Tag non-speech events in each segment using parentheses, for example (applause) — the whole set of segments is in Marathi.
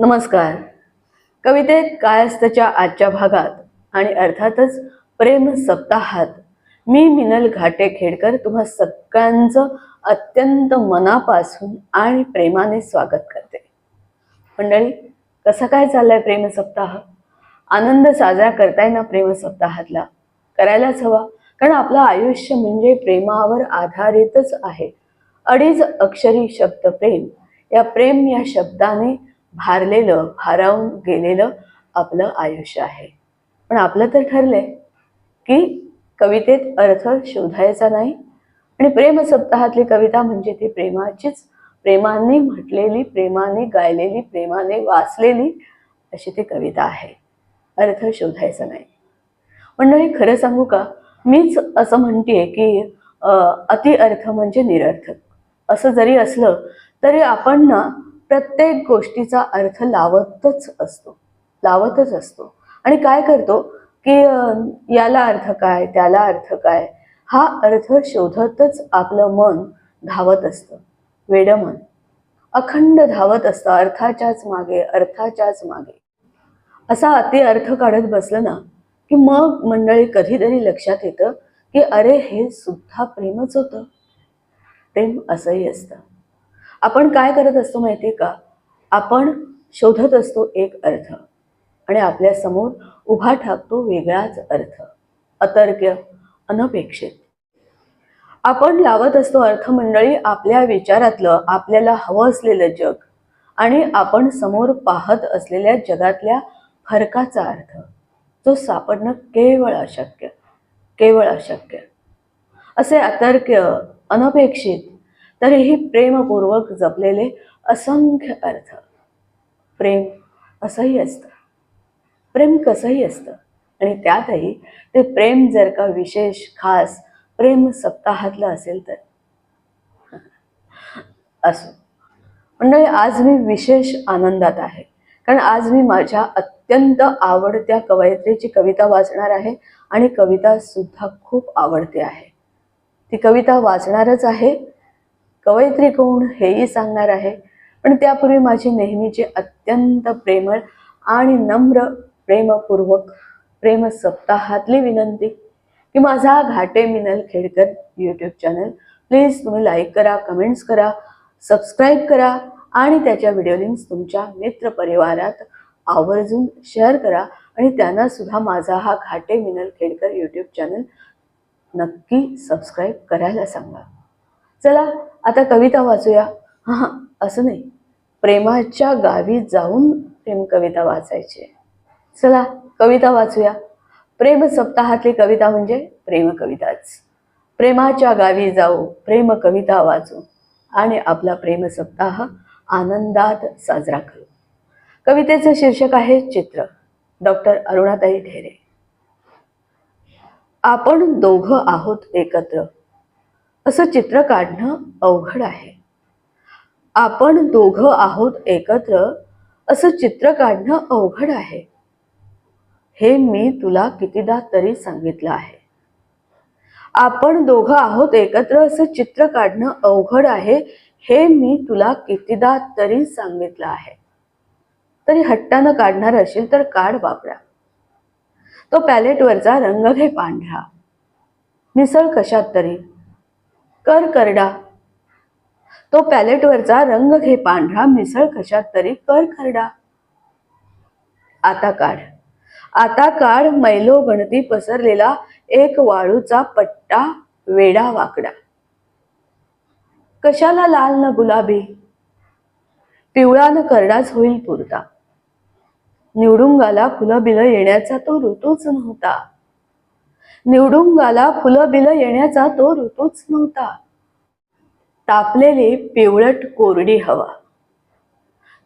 नमस्कार. कवितेत काय असतंच्या आजच्या भागात आणि अर्थातच प्रेम सप्ताहात मी मिनल घाटे खेडकर तुम्हा सगळ्यांचं अत्यंत मनापासून आणि प्रेमाने स्वागत करते. मंडळी कसं काय चाललंय प्रेम सप्ताह? आनंद साजरा करताय ना प्रेम सप्ताहातला? करायलाच हवा. कारण आपलं आयुष्य म्हणजे प्रेमावर आधारितच आहे. अडीच अक्षरी शब्द प्रेम. या प्रेम या शब्दाने भारलेलं भारावून गेलेलं आपलं आयुष्य आहे. पण आपलं तर ठरलंय की कवितेत अर्थ शोधायचा नाही आणि प्रेम सप्ताहातली कविता म्हणजे ती प्रेमाचीच प्रेमाने म्हटलेली प्रेमाने गायलेली प्रेमाने वाचलेली अशी ती कविता आहे. अर्थ शोधायचा नाही. मंडळी खरं सांगू का? मीच असं म्हणते की अति अर्थ म्हणजे निरर्थक. असं जरी असलं तरी आपण ना प्रत्येक गोष्टीचा अर्थ लावतच असतो. लावतच असतो. आणि काय करतो? की याला अर्थ काय? त्याला अर्थ काय? हा अर्थ शोधतच आपलं मन धावत असतं. वेड मन. अखंड धावत असतं. अर्थाच्याच मागे अर्थाच्याच मागे. असा अति अर्थ काढत बसलं ना की मग मंडळी कधीतरी लक्षात येतं की अरे हे सुद्धा प्रेमच होतं. प्रेम असंही असतं. आपण काय करत असतो माहिती आहे का? आपण शोधत असतो एक अर्थ आणि आपल्यासमोर उभा ठाकतो वेगळाच अर्थ. अतर्क्य अनपेक्षित. आपण लावत असतो अर्थमंडळी आपल्या विचारातलं आपल्याला हवं असलेलं जग आणि आपण समोर पाहत असलेल्या जगातल्या फरकाचा अर्थ. जो सापडणं केवळ अशक्य केवळ अशक्य. असे अतर्क्य अनपेक्षित तरीही प्रेमपूर्वक जपलेले असंख्य अर्थ. प्रेम असंही असतं. प्रेम कसंही असतं. आणि त्यातही ते प्रेम जर का विशेष खास प्रेम सप्ताहातलं असेल तर. असो. मंडळी आज मी विशेष आनंदात आहे. कारण आज मी माझ्या अत्यंत आवडत्या कवयित्रीची कविता वाचणार आहे आणि कविता सुद्धा खूप आवडते आहे. ती कविता वाचणारच आहे. कवयित्री कोण हेही सांगणार आहे. पण त्यापूर्वी माझी नेहमीची अत्यंत प्रेमळ आणि नम्र प्रेमपूर्वक प्रेम सप्ताहातली विनंती की माझा Ghate Minal Khedkar YouTube channel please तुम्ही लाईक करा कमेंट्स करा सबस्क्राईब करा आणि त्याच्या व्हिडिओ लिंक्स तुमच्या मित्रपरिवारात आवर्जून शेअर करा आणि त्यांना सुद्धा माझा हा घाटे मिनल खेडकर यूट्यूब चॅनल नक्की सबस्क्राईब करायला सांगा. चला आता कविता वाचूया. हां असं नाही. प्रेमाच्या गावी जाऊन प्रेम कविता वाचायची चला कविता वाचूया. प्रेम सप्ताहातली कविता म्हणजे प्रेम कविताच. प्रेमाच्या गावी जाऊ प्रेम कविता वाचू आणि आपला प्रेम सप्ताह आनंदात साजरा करू. कवितेचं शीर्षक आहे चित्र. डॉक्टर अरुणाताई ढेरे. आपण दोघं आहोत एकत्र. असं चित्र काढणं अवघड आहे. आपण दोघं आहोत एकत्र असं चित्र काढणं अवघड आहे. हे मी तुला कितीदा तरी सांगितलं आहे. आपण दोघं आहोत एकत्र असं चित्र काढणं अवघड आहे हे मी तुला कितीदा तरी सांगितलं आहे. तरी हट्टानं काढणार असेल तर काढ वापरा. तो पॅलेटवरचा रंग घे पांढरा. मिसळ कशात तरी. कर करडा. तो पॅलेटवरचा रंग घे पांढरा मिसळ कशात तरी कर करडा. आता काढ. आता काढ मैलो गणती पसरलेला एक वाळूचा पट्टा वेडा वाकडा. कशाला लाल न गुलाबी? पिवळा न करडाच होईल पुरता. निवडुंगाला फुलं बिलं येण्याचा तो ऋतूच नव्हता. निवडुंगाला फुलं बिलं येण्याचा तो ऋतूच नव्हता. तापलेली पिवळट कोरडी हवा.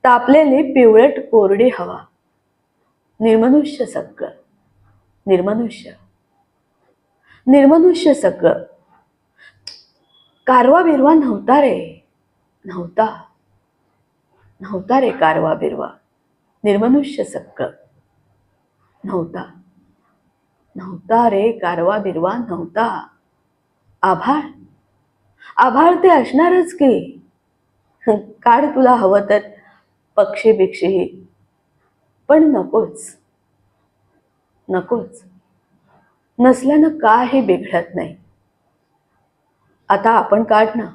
तापलेली पिवळट कोरडी हवा. निर्मनुष्य सगळं. निर्मनुष्य. निर्मनुष्य सगळं. कारवा बिरवा नव्हता रे. नव्हता. नव्हता रे कारवा बिरवा. निर्मनुष्य सगळं. नव्हता. नव्हता रे कारवा बिरवा नव्हता. आभाळ. आभाळ ते असणारच की? (laughs) काढ तुला हवं तर पक्षी बिक्षीही. पण नकोच. नकोच. नसल्यानं काही बिघडत नाही. आता आपण काढ ना.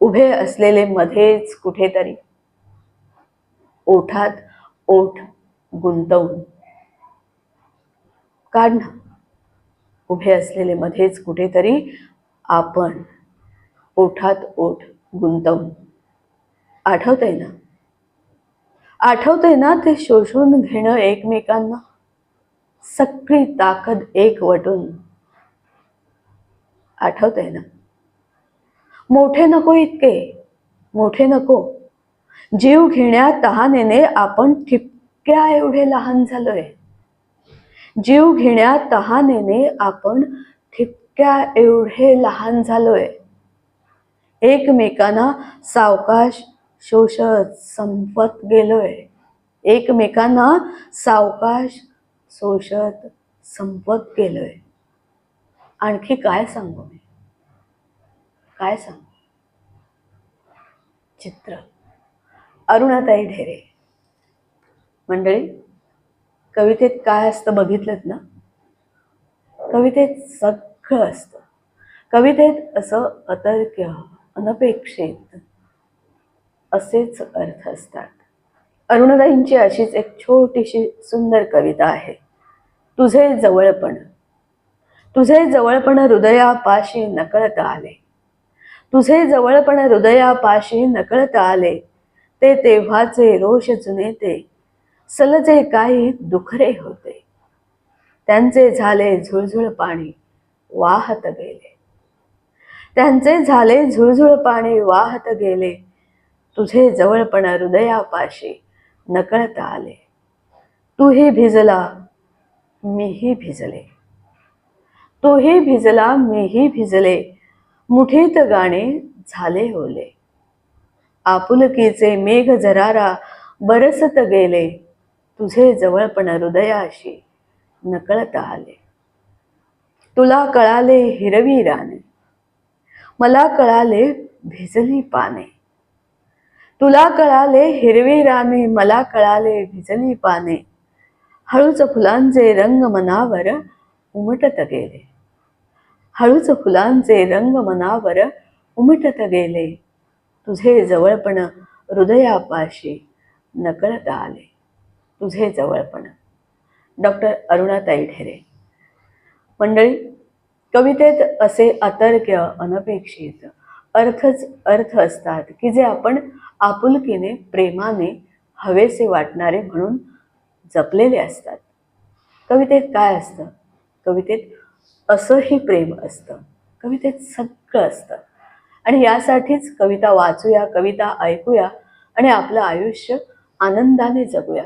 उभे असलेले मध्येच कुठेतरी. ओठात ओठ गुंतवून. कारण उभे असलेले मध्येच कुठेतरी आपण ओठात ओठ गुंतवून आठवतंय ना? आठवतंय ना ते शोषून घेणं एकमेकांना? सगळी ताकद एक वटून आठवतंय ना? मोठे नको इतके. मोठे नको. जीव घेण्या तहानेने आपण ठिपक्या एवढे लहान झालोय. जीव घेण्या तहानेने आपण ठिपक्या एवढे लहान झालोय. एकमेकांना सावकाश शोषत संपत गेलोय. एकमेकांना सावकाश शोषत संपत गेलोय. आणखी काय सांगू मी? काय सांगू? चित्र. अरुणाताई ढेरे. मंडळी कवितेत काय असतं बघितलं ना? कवितेत सगळं असतं. कवितेत असं अतर्क्य अनपेक्षित असेच अर्थ असतात. अरुणदाईंची अशीच एक छोटीशी सुंदर कविता आहे. तुझे जवळपण. तुझे जवळपण हृदयापाशी नकळत आले. तुझे जवळपण हृदयापाशी नकळत आले. ते तेव्हाचे रोष जुने ते. सलजे काही दुखरे होते. त्यांचे झाले झुळझुळ पाणी वाहत गेले. त्यांचे झाले झुळझुळ पाणी वाहत गेले. तुझे जवळपण हृदयापाशी नकळता आले. तूही भिजला मीही भिजले. तूही भिजला मीही भिजले. मुठीत गाणे झाले ओले. आपुलकीचे मेघ जरारा बरसत गेले. तुझे जवळपण हृदयाशी नकळत आले. तुला कळाले हिरवी राने मला कळाले भिजली पाने. तुला कळाले हिरवी राने मला कळाले भिजली पाने. हळूच फुलांचे रंग मनावर उमटत गेले. हळूच फुलांचे रंग मनावर उमटत गेले. तुझे जवळपण हृदयापाशी नकळत आले. तुझे जवळपण डॉक्टर अरुणाताई ढेरे. मंडळी कवितेत असे अतर्क्य अनपेक्षित अर्थच अर्थ असतात की जे आपण आपुलकीने प्रेमाने हवेसे वाटणारे म्हणून जपलेले असतात. कवितेत काय असतं? कवितेत असंही प्रेम असतं. कवितेत सगळं असतं. आणि यासाठीच कविता वाचूया कविता ऐकूया आणि आपलं आयुष्य आनंदाने जगूया.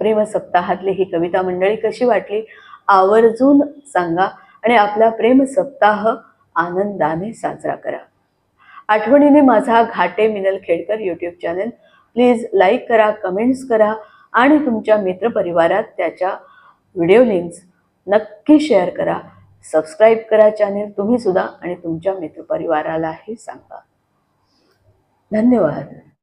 प्रेम सप्ताहातली ही कविता मंडळी कशी वाटली? आवर्जून सांगा आणि आपला प्रेम सप्ताह आनंदाने साजरा करा. आठवणीने माझा Ghate Minal Khedkar YouTube channel please like करा कमेंट्स करा आणि तुमच्या मित्रपरिवारात त्याच्या व्हिडिओ लिंक्स नक्की शेअर करा. सबस्क्राईब करा चॅनेल तुम्ही सुद्धा आणि तुमच्या मित्रपरिवारालाही सांगा. धन्यवाद.